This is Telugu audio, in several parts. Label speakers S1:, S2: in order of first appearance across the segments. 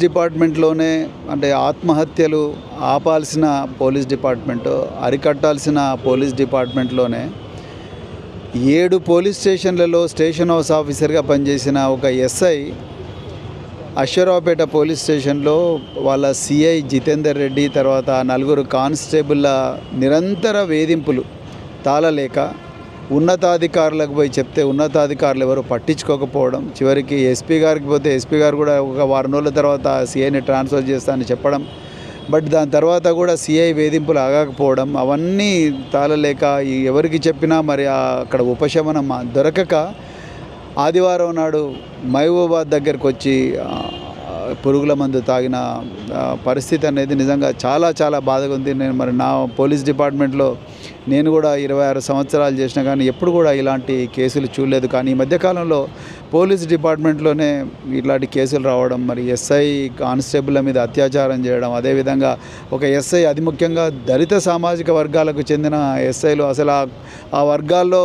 S1: డిపార్ట్మెంట్లోనే అంటే ఆత్మహత్యలు ఆపాల్సిన పోలీస్ డిపార్ట్మెంట్ అరికట్టాల్సిన పోలీస్ డిపార్ట్మెంట్లోనే ఏడు పోలీస్ స్టేషన్లలో స్టేషన్ హౌస్ ఆఫీసర్గా పనిచేసిన ఒక ఎస్ఐ అశ్వరావుపేట పోలీస్ స్టేషన్లో వాళ్ళ సిఐ జితేందర్ రెడ్డి తర్వాత నలుగురు కానిస్టేబుల్ల నిరంతర వేధింపులు తాళలేక ఉన్నతాధికారులకు పోయి చెప్తే ఉన్నతాధికారులు ఎవరు పట్టించుకోకపోవడం చివరికి ఎస్పీ గారికి పోతే ఎస్పీ గారు కూడా ఒక వారం రోజుల తర్వాత సీఐని ట్రాన్స్ఫర్ చేస్తానని చెప్పడం. బట్ దాని తర్వాత కూడా సిఐ వేధింపులు ఆగకపోవడం అవన్నీ తాళలేక ఎవరికి చెప్పినా మరి అక్కడ ఉపశమనం దొరకక ఆదివారం నాడు మహబూబాబాద్ దగ్గరకు వచ్చి పురుగుల మందు తాగిన పరిస్థితి అనేది నిజంగా చాలా చాలా బాధగా ఉంది. నేను మరి నా పోలీస్ డిపార్ట్మెంట్లో నేను కూడా ఇరవై ఆరు సంవత్సరాలు చేసిన కానీ ఎప్పుడు కూడా ఇలాంటి కేసులు చూడలేదు. కానీ ఈ మధ్యకాలంలో పోలీస్ డిపార్ట్మెంట్లోనే ఇలాంటి కేసులు రావడం మరి ఎస్ఐ కానిస్టేబుల్ల మీద అత్యాచారం చేయడం అదేవిధంగా ఒక ఎస్ఐ అది ముఖ్యంగా దళిత సామాజిక వర్గాలకు చెందిన ఎస్ఐలు అసలు ఆ వర్గాల్లో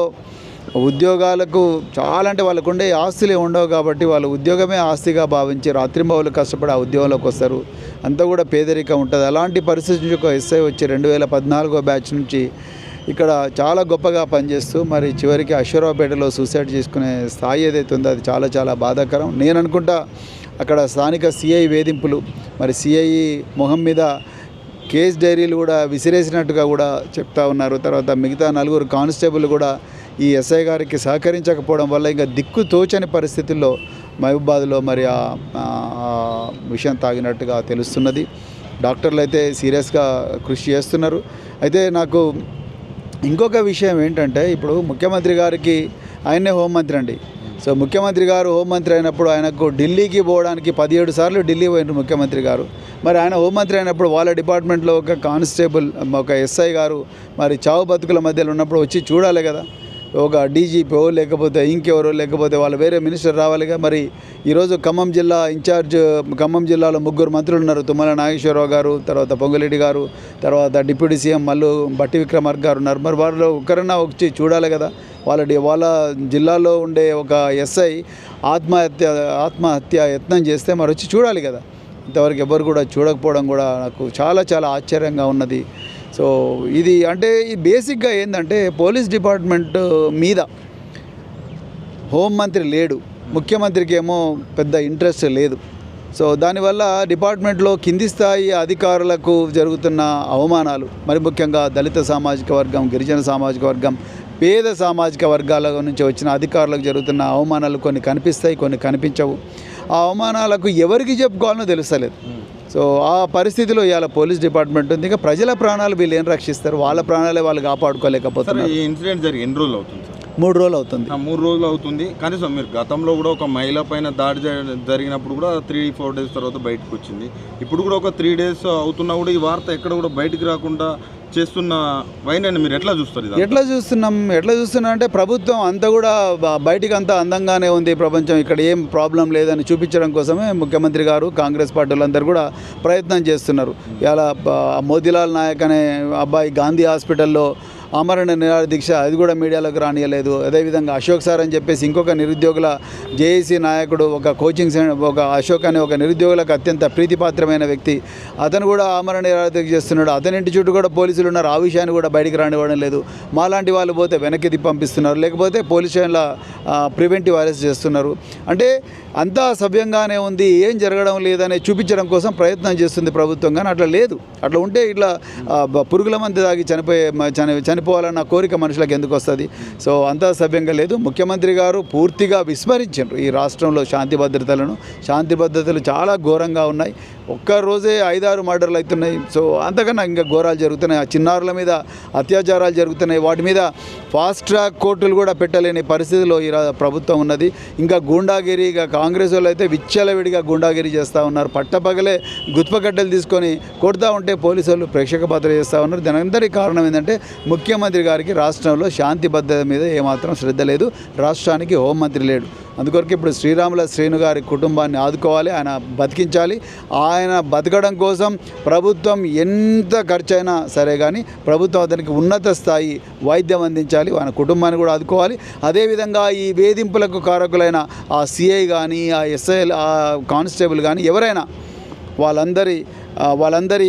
S1: ఉద్యోగాలకు చాలా అంటే వాళ్ళకు ఉండే ఆస్తులే ఉండవు కాబట్టి వాళ్ళు ఉద్యోగమే ఆస్తిగా భావించి రాత్రింబవులు కష్టపడి ఆ ఉద్యోగంలోకి వస్తారు. అంతా కూడా పేదరికం ఉంటుంది. అలాంటి పరిస్థితి నుంచి ఒక ఎస్ఐ వచ్చి రెండు వేల పద్నాలుగో బ్యాచ్ నుంచి ఇక్కడ చాలా గొప్పగా పనిచేస్తూ మరి చివరికి అశ్వరావుపేటలో సూసైడ్ చేసుకునే స్థాయి ఏదైతే ఉందో అది చాలా చాలా బాధాకరం. నేను అనుకుంటా అక్కడ స్థానిక సిఐ వేధింపులు మరి సిఐ మొహం మీద కేస్ డైరీలు కూడా విసిరేసినట్టుగా కూడా చెప్తా ఉన్నారు. తర్వాత మిగతా నలుగురు కానిస్టేబుల్ కూడా ఈ ఎస్ఐ గారికి సహకరించకపోవడం వల్ల ఇంకా దిక్కు తోచని పరిస్థితుల్లో మహబూబాద్లో మరి ఆ విషయం తాగినట్టుగా తెలుస్తున్నది. డాక్టర్లు అయితే సీరియస్గా కృషి చేస్తున్నారు. అయితే నాకు ఇంకొక విషయం ఏంటంటే ఇప్పుడు ముఖ్యమంత్రి గారికి ఆయనే హోంమంత్రి అండి. సో ముఖ్యమంత్రి గారు హోంమంత్రి అయినప్పుడు ఆయనకు ఢిల్లీకి పోవడానికి పదిహేడు సార్లు ఢిల్లీ పోయినారు ముఖ్యమంత్రి గారు. మరి ఆయన హోంమంత్రి అయినప్పుడు వాళ్ళ డిపార్ట్మెంట్లో ఒక కానిస్టేబుల్ ఒక ఎస్ఐ గారు మరి చావు బతుకుల మధ్యలో ఉన్నప్పుడు వచ్చి చూడాలి కదా. ఒక డీజీపీ లేకపోతే ఇంకెవరో లేకపోతే వాళ్ళు వేరే మినిస్టర్ రావాలిగా. మరి ఈరోజు ఖమ్మం జిల్లా ఇన్ఛార్జ్ ఖమ్మం జిల్లాలో ముగ్గురు మంత్రులు ఉన్నారు. తుమ్మల నాగేశ్వరరావు గారు తర్వాత పొంగులేటి గారు తర్వాత డిప్యూటీ సీఎం మల్లు బట్టి విక్రమార్క గారు ఉన్నారు. మరి వాళ్ళు ఒక్కరన్నా వచ్చి చూడాలి కదా. వాళ్ళ వాళ్ళ జిల్లాలో ఉండే ఒక ఎస్ఐ ఆత్మహత్య ఆత్మహత్య యత్నం చేస్తే మరి వచ్చి చూడాలి కదా. ఇంతవరకు ఎవరు కూడా చూడకపోవడం కూడా నాకు చాలా చాలా ఆశ్చర్యంగా ఉన్నది. సో ఇది అంటే ఈ బేసిక్గా ఏంటంటే పోలీస్ డిపార్ట్మెంట్ మీద హోంమంత్రి లేడు. ముఖ్యమంత్రికి ఏమో పెద్ద ఇంట్రెస్ట్ లేదు. సో దానివల్ల డిపార్ట్మెంట్లో కింది స్థాయి అధికారులకు జరుగుతున్న అవమానాలు మరి ముఖ్యంగా దళిత సామాజిక వర్గం గిరిజన సామాజిక వర్గం పేద సామాజిక వర్గాల నుంచి వచ్చిన అధికారులకు జరుగుతున్న అవమానాలు కొన్ని కనిపిస్తాయి కొన్ని కనిపించవు. ఆ అవమానాలకు ఎవరికి చెప్పుకోవాలనో తెలుస్తలేదు. సో ఆ పరిస్థితిలో ఇవాళ పోలీస్ డిపార్ట్మెంట్ ఉంది. ఇంకా ప్రజల ప్రాణాలు వీళ్ళు ఏం రక్షిస్తారు? వాళ్ళ ప్రాణాలే వాళ్ళు కాపాడుకోలేకపోతున్నారు.
S2: ఈ ఇన్సిడెంట్ జరిగి ఎన్ని రోజులు అవుతుంది
S1: మూడు రోజులు అవుతుంది.
S2: మూడు రోజులు అవుతుంది. కనీసం మీరు గతంలో కూడా ఒక మహిళ పైన దాడి జరిగినప్పుడు కూడా త్రీ ఫోర్ డేస్ తర్వాత బయటకు వచ్చింది. ఇప్పుడు కూడా ఒక త్రీ డేస్ అవుతున్నా కూడా ఈ వార్త ఎక్కడ కూడా బయటికి రాకుండా చేస్తున్న వైనాన్ని మీరు ఎట్లా చూస్తారు
S1: ఎట్లా చూస్తున్నాం? ఎట్లా చూస్తున్నాం అంటే ప్రభుత్వం అంతా కూడా బయటికి అంతా అందంగానే ఉంది ప్రపంచం. ఇక్కడ ఏం ప్రాబ్లం లేదని చూపించడం కోసమే ముఖ్యమంత్రి గారు కాంగ్రెస్ పార్టీలందరూ కూడా ప్రయత్నం చేస్తున్నారు. ఇలా బ- మోతీలాల్ నాయక్ అనే అబ్బాయి గాంధీ హాస్పిటల్లో ఆమరణ నిరాహార దీక్ష అది కూడా మీడియాలోకి రానియలేదు. అదేవిధంగా అశోక్ సార్ అని చెప్పేసి ఇంకొక నిరుద్యోగుల జేఏసీ నాయకుడు ఒక కోచింగ్ సెంటర్ ఒక అశోక్ అనే ఒక నిరుద్యోగులకు అత్యంత ప్రీతిపాత్రమైన వ్యక్తి. అతను కూడా ఆమరణ నిరాహార దీక్ష చేస్తున్నాడు. అతని ఇంటి చుట్టూ కూడా పోలీసులు ఉన్నారు. ఆ విషయాన్ని కూడా బయటికి రానివ్వడం లేదు. మాలాంటి వాళ్ళు పోతే వెనక్కి తిప్పి పంపిస్తున్నారు. లేకపోతే పోలీస్ స్టేషన్ల ప్రివెంటివ్ అరెస్ట్ చేస్తున్నారు. అంటే అంతా సవ్యంగానే ఉంది. ఏం జరగడం లేదని చూపించడం కోసం ప్రయత్నం చేస్తుంది ప్రభుత్వం. కానీ అట్లా లేదు. అట్లా ఉంటే ఇట్లా పురుగుల మంది తాగి చనిపోయే చని చని వెళ్ళిపోవాలన్న కోరిక మనుషులకు ఎందుకు వస్తుంది? సో అంతా సభ్యంగా లేదు. ముఖ్యమంత్రి గారు పూర్తిగా విస్మరించారు ఈ రాష్ట్రంలో శాంతి భద్రతలను. శాంతి భద్రతలు చాలా ఘోరంగా ఉన్నాయి. ఒక్క రోజే ఐదారు మర్డర్లు అవుతున్నాయి. సో అంతకన్నా ఇంకా ఘోరాలు జరుగుతున్నాయి. ఆ చిన్నారుల మీద అత్యాచారాలు జరుగుతున్నాయి. వాటి మీద ఫాస్ట్ ట్రాక్ కోర్టులు కూడా పెట్టలేని పరిస్థితిలో ఈ ప్రభుత్వం ఉన్నది. ఇంకా గూండాగిరి ఇక కాంగ్రెస్ వాళ్ళు అయితే విచ్చలవిడిగా గూండాగిరి చేస్తూ ఉన్నారు. పట్టపగలే గుత్పకట్టెలు తీసుకొని కొడతా ఉంటే పోలీసు వాళ్ళు ప్రేక్షక పాత్ర చేస్తూ ఉన్నారు. దాని కారణం ఏంటంటే ముఖ్యమంత్రి గారికి రాష్ట్రంలో శాంతి భద్రత మీద ఏమాత్రం శ్రద్ధ లేదు. రాష్ట్రానికి హోంమంత్రి లేడు. అందుకొరకు ఇప్పుడు శ్రీరాముల శ్రీను గారి కుటుంబాన్ని ఆదుకోవాలి ఆయన బతికించాలి. ఆయన బతకడం కోసం ప్రభుత్వం ఎంత ఖర్చైనా సరే కానీ ప్రభుత్వం అతనికి ఉన్నత స్థాయి వైద్యం అందించాలి ఆయన కుటుంబాన్ని కూడా ఆదుకోవాలి. అదేవిధంగా ఈ వేధింపులకు కారకులైన ఆ సిఐ కానీ ఆ ఎస్ఐ ఆ కానిస్టేబుల్ కానీ ఎవరైనా వాళ్ళందరి వాళ్ళందరి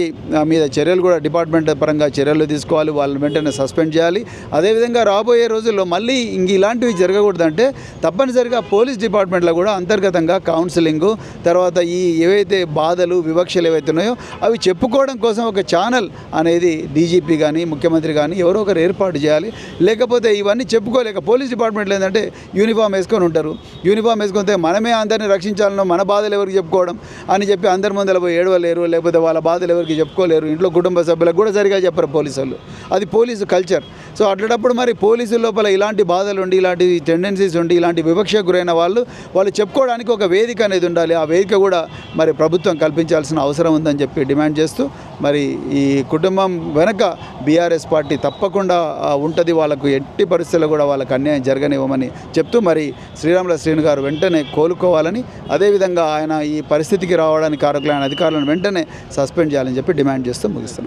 S1: మీద చర్యలు కూడా డిపార్ట్మెంట్ పరంగా చర్యలు తీసుకోవాలి వాళ్ళని వెంటనే సస్పెండ్ చేయాలి. అదేవిధంగా రాబోయే రోజుల్లో మళ్ళీ ఇంక ఇలాంటివి జరగకూడదంటే తప్పనిసరిగా పోలీస్ డిపార్ట్మెంట్లో కూడా అంతర్గతంగా కౌన్సిలింగ్ తర్వాత ఈ ఏవైతే బాధలు వివక్షలు ఏవైతే ఉన్నాయో అవి చెప్పుకోవడం కోసం ఒక ఛానల్ అనేది డీజీపీ కానీ ముఖ్యమంత్రి కానీ ఎవరో ఒకరు ఏర్పాటు చేయాలి. లేకపోతే ఇవన్నీ చెప్పుకోలేక పోలీస్ డిపార్ట్మెంట్లో ఏంటంటే యూనిఫామ్ వేసుకొని ఉంటారు. యూనిఫామ్ వేసుకుంటే మనమే అందరిని రక్షించాలనో మన బాధలు ఎవరికి చెప్పుకోవడం అని చెప్పి అందరి ముందర పోయి ఏడవలేరు లేకపోతే వాళ్ళ బాధలు ఎవరికి చెప్పుకోలేరు. ఇంట్లో కుటుంబ సభ్యులకు కూడా సరిగా చెప్పరు పోలీసు వాళ్ళు అది పోలీసు కల్చర్ సో అట్లాంటప్పుడు మరి పోలీసు లోపల ఇలాంటి బాధలు ఉండి ఇలాంటి టెండెన్సీస్ ఉండి ఇలాంటి వివక్షకు గురైన వాళ్ళు వాళ్ళు చెప్పుకోవడానికి ఒక వేదిక అనేది ఉండాలి. ఆ వేదిక కూడా మరి ప్రభుత్వం కల్పించాల్సిన అవసరం ఉందని చెప్పి డిమాండ్ చేస్తూ మరి ఈ కుటుంబం వెనక బీఆర్ఎస్ పార్టీ తప్పకుండా ఉంటుంది. వాళ్ళకు ఎట్టి పరిస్థితుల్లో కూడా వాళ్ళకు అన్యాయం జరగనివ్వమని చెప్తూ మరి శ్రీరాముల శ్రీను గారు వెంటనే కోలుకోవాలని అదేవిధంగా ఆయన ఈ పరిస్థితికి రావడానికి కారకులైన అధికారులను వెంటనే సస్పెండ్ చేయాలని చెప్పి డిమాండ్ చేస్తూ ముగిస్తున్నాం.